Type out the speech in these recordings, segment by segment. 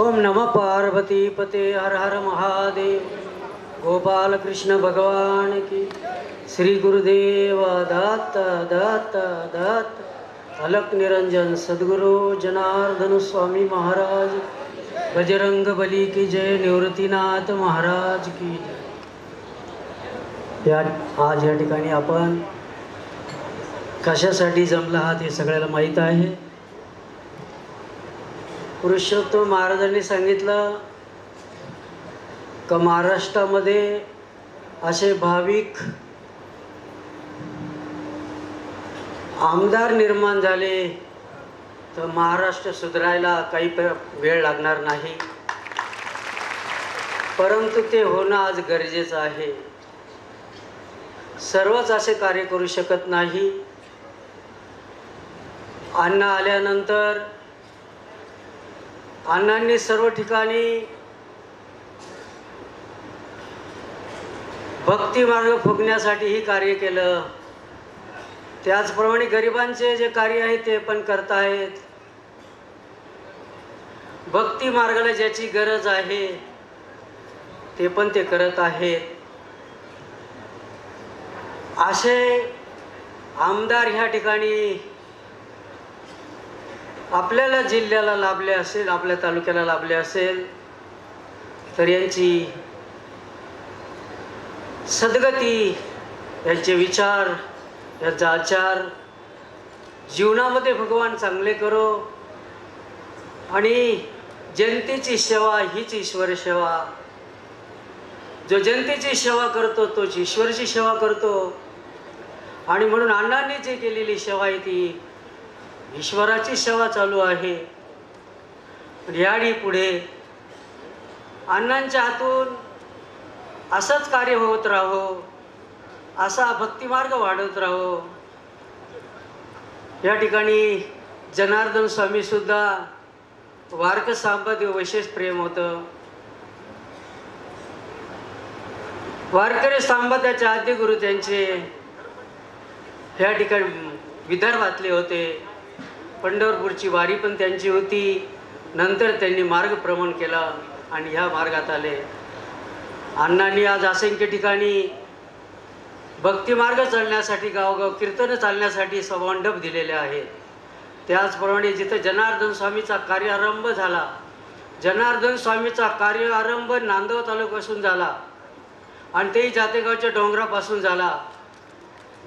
ओम नम पार्वती पते हर हर महादेव। गोपाल कृष्ण भगवान की। श्री गुरुदेव दत्त दत्त दत्त। अलक निरंजन सद्गुरु जनार्दन स्वामी महाराज। बजरंग बली की जय निवृत्तीनाथ महाराज की जय। या आज या ठिकाणी आपण कशासाठी जमला आहात हे सगळ्याला माहीत आहे. पुरुषोत्तम महाराजांनी सांगितलं का महाराष्ट्रामध्ये असे भाविक आमदार निर्माण झाले तर महाराष्ट्र सुधारायला काही वेळ लागणार नाही. परंतु ते होणं आज गरजेचं आहे. सर्वच असे कार्य करू शकत नाही. अन्न आल्यानंतर अण्णांनी सर्व ठिकाणी भक्ती मार्ग फुगण्यासाठीही कार्य केलं. त्याचप्रमाणे गरिबांचे जे कार्य आहे ते पण करतायत भक्ती मार्गाला ज्याची गरज आहे ते पण ते करत आहेत. असे आमदार ह्या ठिकाणी आपल्याला जिल्ह्याला लाभले असेल आपल्या तालुक्याला लाभले असेल तर यांची सद्गती यांचे विचार याचा आचार जीवनामध्ये भगवान चांगले करो आणि जनतेची सेवा हीच ईश्वर सेवा. जो जनतेची सेवा करतो तोच ईश्वरची सेवा करतो. आणि म्हणून अण्णांनी जी केलेली सेवा आहे ती ईश्वराची सेवा चालू आहे. याडी पुढे अण्णांच्या हातून असंच कार्य होत राहो असा भक्तिमार्ग वाढत राहो. या ठिकाणी जनार्दन स्वामीसुद्धा वारक सांपद विशेष प्रेम होतं. वारकरी सांबदाचे आद्य गुरु त्यांचे ह्या ठिकाणी विदर्भातले होते. पंढरपूरची वारी पण त्यांची होती. नंतर त्यांनी मार्गभ्रमण केला आणि ह्या मार्गात आले. अण्णांनी आज असंख्य ठिकाणी भक्तिमार्ग चालण्यासाठी गावगाव कीर्तन चालण्यासाठी सभामंडप दिलेले आहेत. त्याचप्रमाणे जिथं जनार्दन स्वामीचा कार्यारंभ झाला जनार्दन स्वामीचा कार्यारंभ नांदव तालुक्यापासून झाला आणि तेही जातेगावच्या डोंगरापासून झाला.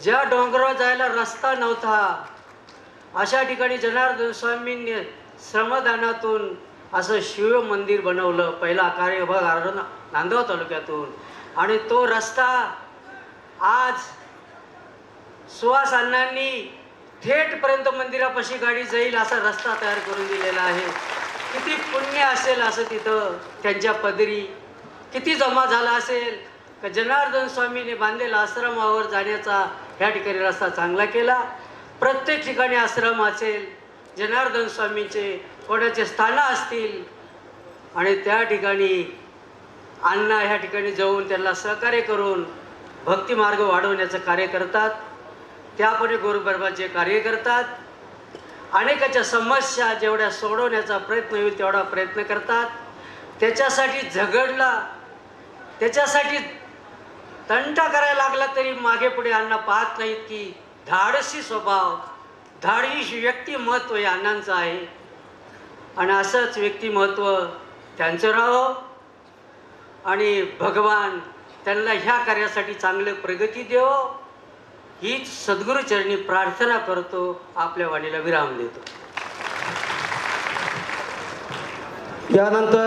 ज्या डोंगरावर जायला रस्ता नव्हता अशा ठिकाणी जनार्दन स्वामींनी श्रमदानातून असं शिव मंदिर बनवलं पहिला कार्यभाग आरण नांदगाव तालुक्यातून. आणि तो रस्ता आज सुहास अण्णांनी थेटपर्यंत मंदिरापाशी गाडी जाईल असा रस्ता तयार करून दिलेला आहे. किती पुण्य असेल असं तिथं त्यांच्या पदरी. किती जमा झाला असेल का जनार्दन स्वामीने बांधलेला आश्रमावर जाण्याचा ह्या ठिकाणी रस्ता चांगला केला. प्रत्येक ठिकाणी आश्रम असेल जनार्दन स्वामींचे कोणाचे स्थानं असतील आणि त्या ठिकाणी अण्णा ह्या ठिकाणी जाऊन त्यांना सहकार्य करून भक्तिमार्ग वाढवण्याचं कार्य करतात. त्यापणे गोरगरबाचे कार्य करतात. अनेकाच्या समस्या जेवढ्या सोडवण्याचा प्रयत्न होईल तेवढा प्रयत्न करतात. त्याच्यासाठी झगडला त्याच्यासाठी तंटा करायला लागला तरी मागे पुढे अण्णा पाहत नाहीत की धाडसी स्वभाव धाडवी व्यक्तिमत्व हे अण्णांचं आहे. आणि असंच व्यक्तिमत्व त्यांचं राहो आणि भगवान त्यांना ह्या कार्यासाठी चांगलं प्रगती देव. हीच सद्गुरुचरणी प्रार्थना करतो आपल्या वाणीला विराम देतो. यानंतर